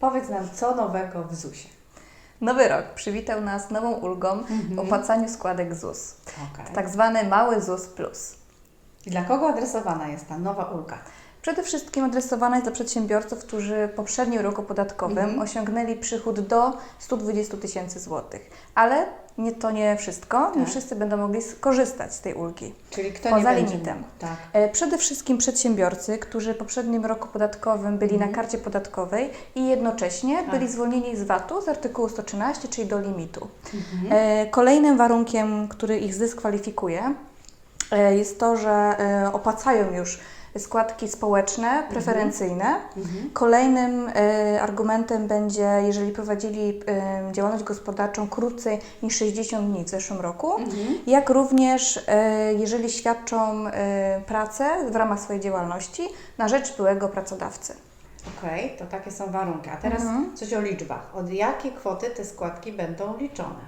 Powiedz nam, co nowego w ZUS-ie. Nowy rok przywitał nas nową ulgą Mhm. opłacaniu składek ZUS, Okay. tak zwany mały ZUS Plus. I dla kogo adresowana jest ta nowa ulga? Przede wszystkim adresowana jest dla przedsiębiorców, którzy w poprzednim roku podatkowym Mhm. osiągnęli przychód do 120 tysięcy złotych. Ale nie, to nie wszystko, nie Tak. wszyscy będą mogli skorzystać z tej ulgi. Czyli kto Poza nie limitem. mógł? Tak. E, Przede wszystkim przedsiębiorcy, którzy w poprzednim roku podatkowym byli Mhm. na karcie podatkowej i jednocześnie Tak. byli zwolnieni z VAT-u z artykułu 113, czyli do limitu. Mhm. E, Kolejnym warunkiem, który ich zdyskwalifikuje, e, jest to, że opłacają już składki społeczne preferencyjne. Mhm. Kolejnym e, argumentem będzie, jeżeli prowadzili e, działalność gospodarczą krócej niż 60 dni w zeszłym roku, Mhm. jak również e, jeżeli świadczą e, pracę w ramach swojej działalności na rzecz byłego pracodawcy. Okej, to takie są warunki. A teraz Mhm. coś o liczbach. Od jakiej kwoty te składki będą liczone?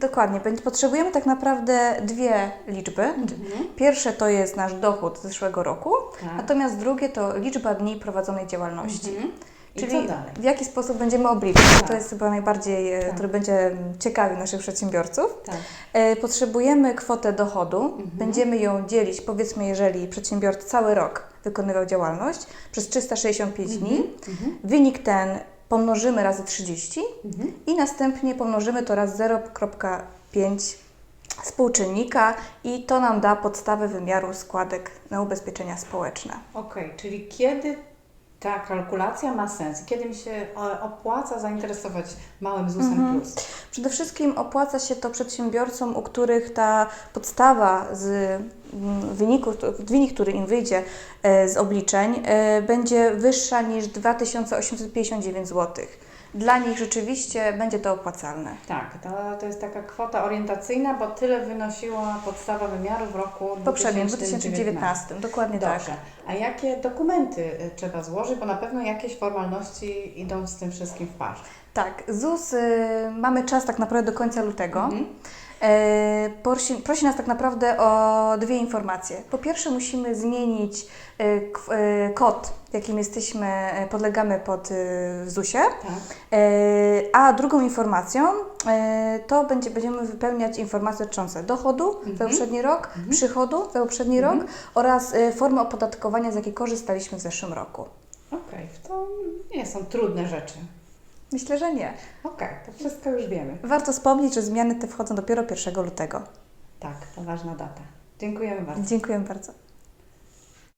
Dokładnie, będzie- potrzebujemy tak naprawdę dwie liczby. Mhm. Pierwsze to jest nasz dochód z zeszłego roku, Tak. natomiast drugie to liczba dni prowadzonej działalności. Mhm. Czyli w jaki sposób będziemy obliczać? Tak. To jest chyba najbardziej, e, Tak. który będzie mm, ciekawi naszych przedsiębiorców. Tak. E, Potrzebujemy kwotę dochodu. Mhm. Będziemy ją dzielić, powiedzmy, jeżeli przedsiębiorca cały rok wykonywał działalność przez 365 dni. Mhm. Wynik ten pomnożymy razy 30 Mhm. i następnie pomnożymy to razy 0,5 współczynnika i to nam da podstawę wymiaru składek na ubezpieczenia społeczne. Okej, czyli kiedy ta kalkulacja ma sens? Kiedy mi się e, opłaca zainteresować małym ZUS-em Mhm. plus? Przede wszystkim opłaca się to przedsiębiorcom, u których ta podstawa z mm, wyniku, wynik, który im wyjdzie e, z obliczeń, e, będzie wyższa niż 2859 zł. Dla nich rzeczywiście będzie to opłacalne. Tak, to, to jest taka kwota orientacyjna, bo tyle wynosiła podstawa wymiaru w roku poprzednim 2019. 2019, dokładnie Dobrze. tak. A jakie dokumenty y, trzeba złożyć? Bo na pewno jakieś formalności idą z tym wszystkim w parze. Tak, ZUS y, mamy czas tak naprawdę do końca lutego. Mhm. E, prosi, prosi nas tak naprawdę o dwie informacje. Po pierwsze musimy zmienić e, e, kod, jakim jesteśmy, podlegamy pod ZUS-ie. Tak. A drugą informacją to będzie, będziemy wypełniać informacje dotyczące dochodu za Mhm. poprzedni rok, Mhm. przychodu za poprzedni Mhm. rok oraz formy opodatkowania, z jakiej korzystaliśmy w zeszłym roku. Okej, to nie są trudne rzeczy. Myślę, że nie. Okej, to wszystko już wiemy. Warto wspomnieć, że zmiany te wchodzą dopiero 1 lutego. Tak, to ważna data. Dziękujemy bardzo. Dziękuję bardzo.